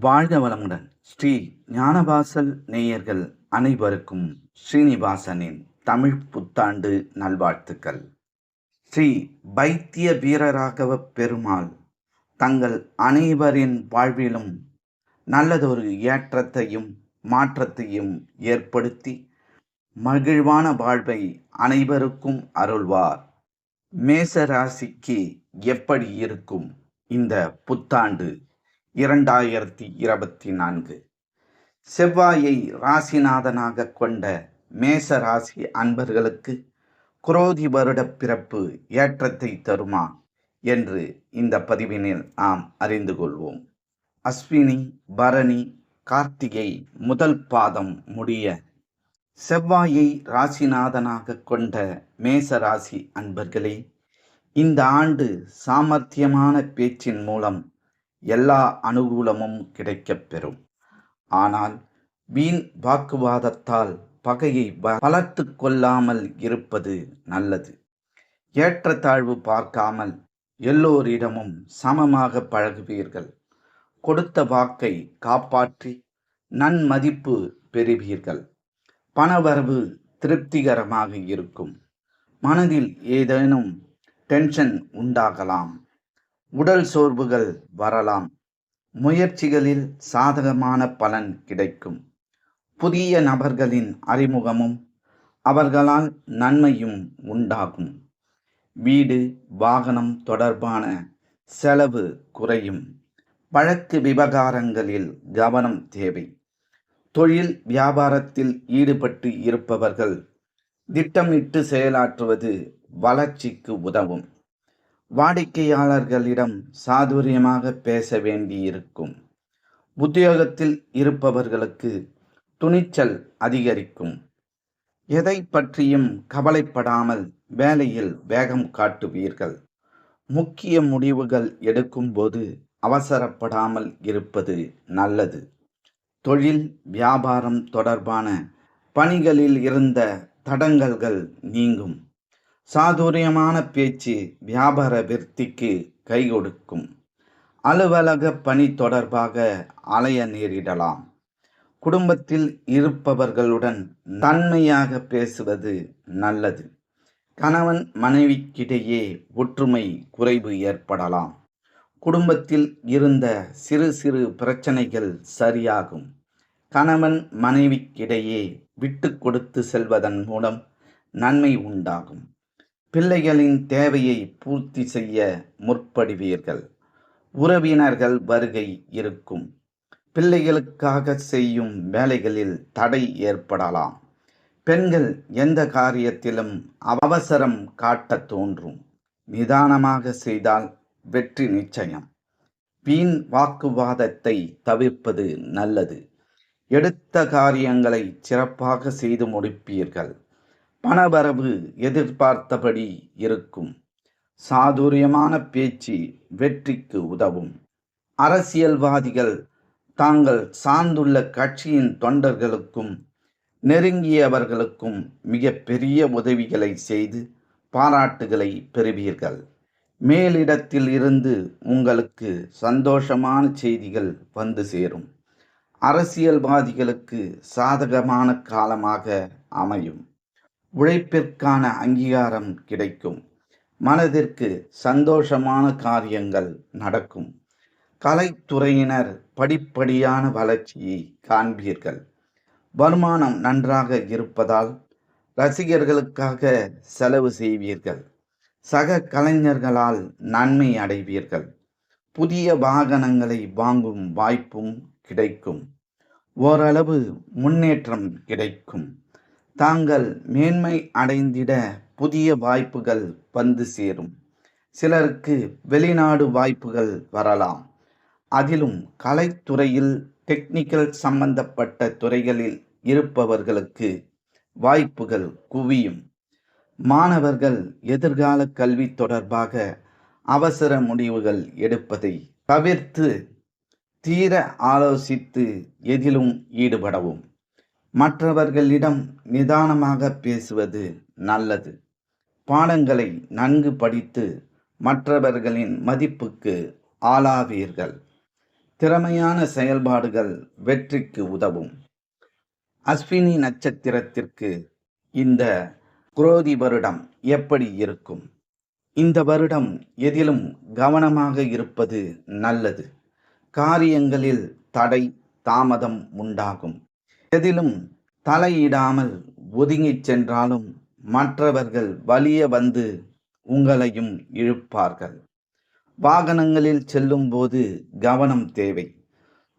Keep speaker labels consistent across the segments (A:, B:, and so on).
A: வாழ்க வளமுடன். ஸ்ரீ ஞானவாசல் நேயர்கள் அனைவருக்கும் ஸ்ரீனிவாசனின் தமிழ் புத்தாண்டு நல்வாழ்த்துக்கள். ஸ்ரீ பைத்திய வீரராகவ பெருமாள் தங்கள் அனைவரின் வாழ்விலும் நல்லதொரு ஏற்றத்தையும் மாற்றத்தையும் ஏற்படுத்தி மகிழ்வான வாழ்வை அனைவருக்கும் அருள்வார். மேசராசிக்கு எப்படி இருக்கும் இந்த புத்தாண்டு? இரண்டாயிரத்தி இருபத்தி நான்கு. செவ்வாயை ராசிநாதனாக கொண்ட மேச ராசி அன்பர்களுக்கு குரோதி வருட பிறப்பு ஏற்றத்தை தருமா என்று இந்த பதிவினில் நாம் அறிந்து கொள்வோம். அஸ்வினி பரணி கார்த்திகை முதல் பாதம் முடிய செவ்வாயை ராசிநாதனாக கொண்ட மேச ராசி அன்பர்களே இந்த ஆண்டு சாமர்த்தியமான பேச்சின் மூலம் எல்லா அனுகூலமும் கிடைக்கப் பெறும். ஆனால் வீண் வாக்குவாதத்தால் பகையை வளர்த்து கொள்ளாமல் இருப்பது நல்லது. ஏற்றத்தாழ்வு பார்க்காமல் எல்லோரிடமும் சமமாக பழகுவீர்கள். கொடுத்த வாக்கை காப்பாற்றி நன்மதிப்பு பெறுவீர்கள். பணவரவு திருப்திகரமாக இருக்கும். மனதில் ஏதேனும் டென்ஷன் உண்டாகலாம். உடல் சோர்வுகள் வரலாம். முயற்சிகளில் சாதகமான பலன் கிடைக்கும். புதிய நபர்களின் அறிமுகமும் அவர்களால் நன்மையும் உண்டாகும். வீடு வாகனம் தொடர்பான செலவு குறையும். வழக்கு விவகாரங்களில் கவனம் தேவை. தொழில் வியாபாரத்தில் ஈடுபட்டு இருப்பவர்கள் திட்டமிட்டு செயலாற்றுவது வளர்ச்சிக்கு உதவும். வாடிக்கையாளர்களிடம் சாதுரியமாக பேச வேண்டியிருக்கும். உத்தியோகத்தில் இருப்பவர்களுக்கு துணிச்சல் அதிகரிக்கும். எதை பற்றியும் கவலைப்படாமல் வேலையில் வேகம் காட்டுவீர்கள். முக்கிய முடிவுகள் எடுக்கும்போது அவசரப்படாமல் இருப்பது நல்லது. தொழில் வியாபாரம் தொடர்பான பணிகளில் இருந்த தடங்கல்கள் நீங்கும். சாதுரியமான பேச்சு வியாபார விருத்திக்கு கை கொடுக்கும். அலுவலக பணி தொடர்பாக அலைய நேரிடலாம். குடும்பத்தில் இருப்பவர்களுடன் தன்மையாக பேசுவது நல்லது. கணவன் மனைவிக்கிடையே ஒற்றுமை குறைவு ஏற்படலாம். குடும்பத்தில் இருந்த சிறு சிறு பிரச்சனைகள் சரியாகும். கணவன் மனைவிக்கிடையே விட்டு கொடுத்து செல்வதன் மூலம் நன்மை உண்டாகும். பிள்ளைகளின் தேவையை பூர்த்தி செய்ய முற்படுவீர்கள். உறவினர்கள் வருகை இருக்கும். பிள்ளைகளுக்காக செய்யும் வேலைகளில் தடை ஏற்படலாம். பெண்கள் எந்த காரியத்திலும் அவசரம் காட்ட தோன்றும். நிதானமாக செய்தால் வெற்றி நிச்சயம். வீண் வாக்குவாதத்தை தவிர்ப்பது நல்லது. எடுத்த காரியங்களை சிறப்பாக செய்து முடிப்பீர்கள். பணவரவு எதிர்பார்த்தபடி இருக்கும். சாதுரியமான பேச்சு வெற்றிக்கு உதவும். அரசியல்வாதிகள் தாங்கள் சார்ந்துள்ள கட்சியின் தொண்டர்களுக்கும் நெருங்கியவர்களுக்கும் மிக பெரிய உதவிகளை செய்து பாராட்டுகளை பெறுவீர்கள். மேலிடத்தில் இருந்து உங்களுக்கு சந்தோஷமான செய்திகள் வந்து சேரும். அரசியல்வாதிகளுக்கு சாதகமான காலமாக அமையும். உழைப்பிற்கான அங்கீகாரம் கிடைக்கும். மனதிற்கு சந்தோஷமான காரியங்கள் நடக்கும். கலைத்துறையினர் படிப்படியான வளர்ச்சியை காண்பீர்கள். வருமானம் நன்றாக இருப்பதால் ரசிகர்களுக்காக செலவு செய்வீர்கள். சக கலைஞர்களால் நன்மை அடைவீர்கள். புதிய வாகனங்களை வாங்கும் வாய்ப்பும் கிடைக்கும். ஓரளவு முன்னேற்றம் கிடைக்கும். தாங்கள் மேன்மை அடைந்திட புதிய வாய்ப்புகள் வந்து சேரும். சிலருக்கு வெளிநாடு வாய்ப்புகள் வரலாம். அதிலும் கலைத்துறையில் டெக்னிக்கல் சம்பந்தப்பட்ட துறைகளில் இருப்பவர்களுக்கு வாய்ப்புகள் குவியும். மாணவர்கள் எதிர்கால கல்வி தொடர்பாக அவசர முடிவுகள் எடுப்பதை தவிர்த்து தீர ஆலோசித்து எதிலும் ஈடுபடவும். மற்றவர்களிடம் நிதானமாக பேசுவது நல்லது. பாடங்களை நன்கு படித்து மற்றவர்களின் மதிப்புக்கு ஆளாவீர்கள். திறமையான செயல்பாடுகள் வெற்றிக்கு உதவும். அஸ்வினி நட்சத்திரத்திற்கு இந்த குரோதி வருடம் எப்படி இருக்கும்? இந்த வருடம் எதிலும் கவனமாக இருப்பது நல்லது. காரியங்களில் தடை தாமதம் உண்டாகும். எதிலும் தலையிடாமல் ஒதுங்கிச் சென்றாலும் மற்றவர்கள் வலிய வந்து உங்களையும் இழுப்பார்கள். வாகனங்களில் செல்லும்போது கவனம் தேவை.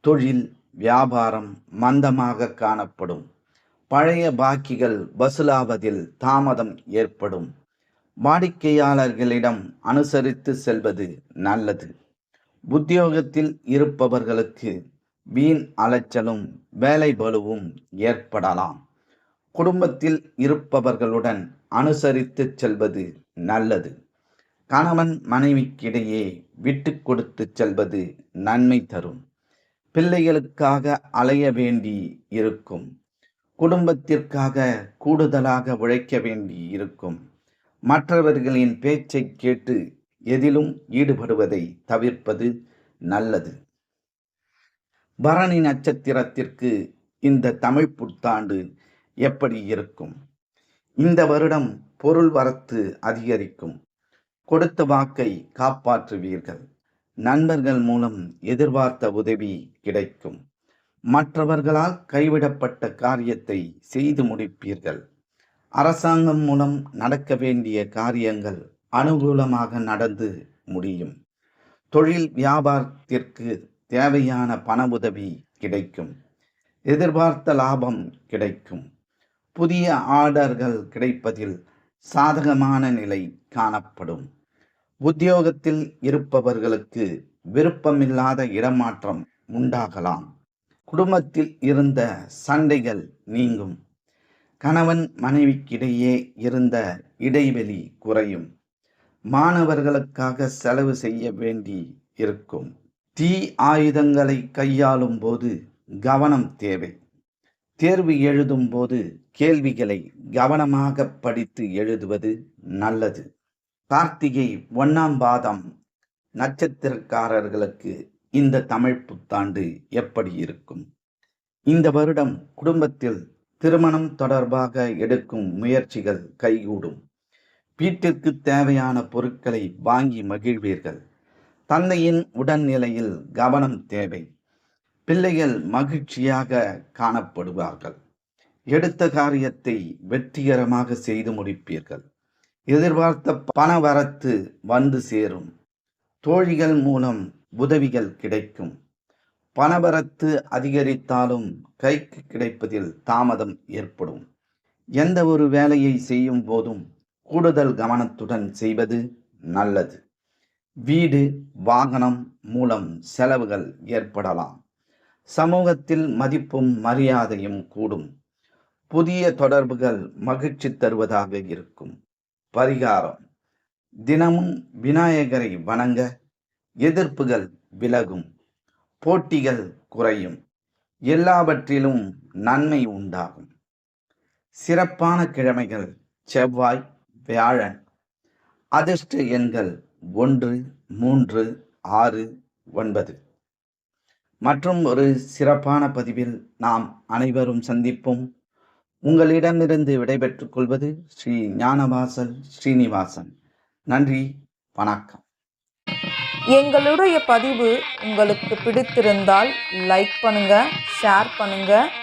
A: தொழில் வியாபாரம் மந்தமாக காணப்படும். பழைய பாக்கிகள் வசூலாவதில் தாமதம் ஏற்படும். வாடிக்கையாளர்களிடம் அனுசரித்து செல்வது நல்லது. உத்தியோகத்தில் இருப்பவர்களுக்கு வீண் அலைச்சலும் வேலை பலுவும் ஏற்படலாம். குடும்பத்தில் இருப்பவர்களுடன் அனுசரித்து செல்வது நல்லது. கணவன் மனைவிக்கிடையே விட்டு கொடுத்து செல்வது நன்மை தரும். பிள்ளைகளுக்காக அலைய வேண்டி இருக்கும். குடும்பத்திற்காக கூடுதலாக உழைக்க வேண்டி இருக்கும். மற்றவர்களின் பேச்சை கேட்டு எதிலும் ஈடுபடுவதை தவிர்ப்பது நல்லது. பரணி நட்சத்திரத்திற்கு இந்த தமிழ் புத்தாண்டு எப்படி இருக்கும்? இந்த வருடம் பொருள் வரத்து அதிகரிக்கும். கொடுத்த வாக்கை காப்பாற்றுவீர்கள். நண்பர்கள் மூலம் எதிர்பார்த்த உதவி கிடைக்கும். மற்றவர்களால் கைவிடப்பட்ட காரியத்தை செய்து முடிப்பீர்கள். அரசாங்கம் மூலம் நடக்க வேண்டிய காரியங்கள் அனுகூலமாக நடந்து முடியும். தொழில் வியாபாரத்திற்கு தேவையான பண உதவி கிடைக்கும். எதிர்பார்த்த லாபம் கிடைக்கும். புதிய ஆர்டர்கள் கிடைப்பதில் சாதகமான நிலை காணப்படும். உத்தியோகத்தில் இருப்பவர்களுக்கு விருப்பமில்லாத இடமாற்றம் உண்டாகலாம். குடும்பத்தில் இருந்த சண்டைகள் நீங்கும். கணவன் மனைவிக்கிடையே இருந்த இடைவெளி குறையும். மாணவர்களுக்காக செலவு செய்ய வேண்டி இருக்கும். தீ ஆயுதங்களை கையாளும் போது கவனம் தேவை. தேர்வு எழுதும் போது கேள்விகளை கவனமாக படித்து எழுதுவது நல்லது. கார்த்திகை ஒன்னாம் பாதம். நட்சத்திரக்காரர்களுக்கு இந்த தமிழ் புத்தாண்டு எப்படி இருக்கும்? இந்த வருடம் குடும்பத்தில் திருமணம் தொடர்பாக எடுக்கும் முயற்சிகள் கைகூடும். வீட்டிற்கு தேவையான பொருட்களை வாங்கி மகிழ்வீர்கள். தந்தையின் உடல்நிலையில் கவனம் தேவை. பிள்ளைகள் மகிழ்ச்சியாக காணப்படுவார்கள். எடுத்த காரியத்தை வெற்றிகரமாக செய்து முடிப்பீர்கள். எதிர்பார்த்த பணவரத்து வந்து சேரும். தோழிகள் மூலம் உதவிகள் கிடைக்கும். பணவரத்து அதிகரித்தாலும் கைக்கு கிடைப்பதில் தாமதம் ஏற்படும். எந்த ஒரு வேலையை செய்யும் போதும் கூடுதல் கவனத்துடன் செய்வது நல்லது. வீடு வாகனம் மூலம் செலவுகள் ஏற்படலாம். சமூகத்தில் மதிப்பும் மரியாதையும் கூடும். புதிய தொடர்புகள் மகிழ்ச்சி தருவதாக இருக்கும். பரிகாரம். தினமும் விநாயகரை வணங்க எதிர்ப்புகள் விலகும். போட்டிகள் குறையும். எல்லாவற்றிலும் நன்மை உண்டாகும். சிறப்பான கிழமைகள் செவ்வாய் வியாழன். அதிர்ஷ்ட எண்கள் ஒன்று மூன்று ஆறு ஒன்பது. மற்றும் ஒரு சிறப்பான பதிவில் நாம் அனைவரும் சந்திப்போம். உங்களிடமிருந்து விடைபெற்றுக் கொள்வது ஸ்ரீ ஞானவாசல் ஸ்ரீனிவாசன். நன்றி வணக்கம்.
B: எங்களுடைய பதிவு உங்களுக்கு பிடித்திருந்தால் லைக் பண்ணுங்க ஷேர் பண்ணுங்க.